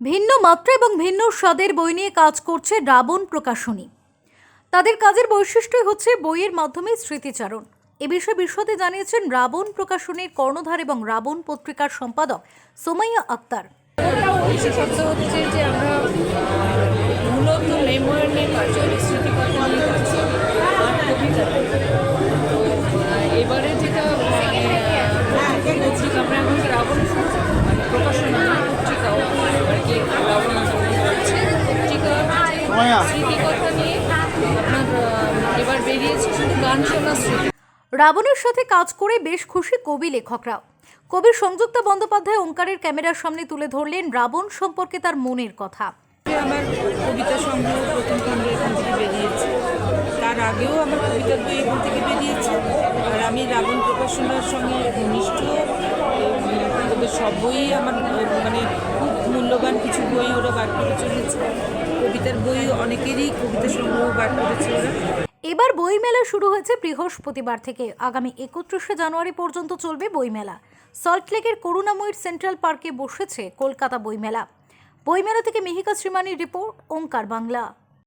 ভিন্ন মাত্রা এবং ভিন্ন স্বাদের বই নিয়ে কাজ করছে রাবণ প্রকাশনী। তাদের কাজের বৈশিষ্ট্যই হচ্ছে বইয়ের মাধ্যমে স্মৃতিচারণ। এ বিষয়ে বিশদে জানিয়েছেন রাবণ প্রকাশনীর কর্ণধার এবং রাবণ পত্রিকার সম্পাদক সোমাইয়া আক্তার। হচ্ছে যে আমরা স্মৃতিকথা নিয়ে এবার বেরিয়েছে শুধু গান শোনা স্মৃতি। রাবণের সাথে কাজ করে বেশ খুশি কবি লেখকরাও। কবির সংযুক্তা বন্দ্যোপাধ্যায় ওঙ্কারের ক্যামেরার সামনে তুলে ধরলেন রাবণ সম্পর্কে তার মনের কথা। আমার কবিতা সংগ্রহ প্রথম খণ্ড এখান থেকে বেরিয়েছে। তার আগেও আমার কবিতার বই এখান থেকে বেরিয়েছে। আর আমি রাবণ প্রকাশনার সঙ্গে ঘনিষ্ঠ উম, ওদের সব বইই আমার মানে মূল্যবান কিছু বই ওরা বার করে চলেছে। কবিতার বই অনেকেরই কবিতা সংগ্রহ বার করেছে ওরা। এবার বইমেলা শুরু হয়েছে বৃহস্পতিবার থেকে। আগামী একত্রিশে জানুয়ারি পর্যন্ত চলবে বইমেলা। সল্টলেকের করুণাময়ীর সেন্ট্রাল পার্কে বসেছে কলকাতা বইমেলা। বইমেলা থেকে মিহিকা শ্রীমানির রিপোর্ট, ওঙ্কার বাংলা।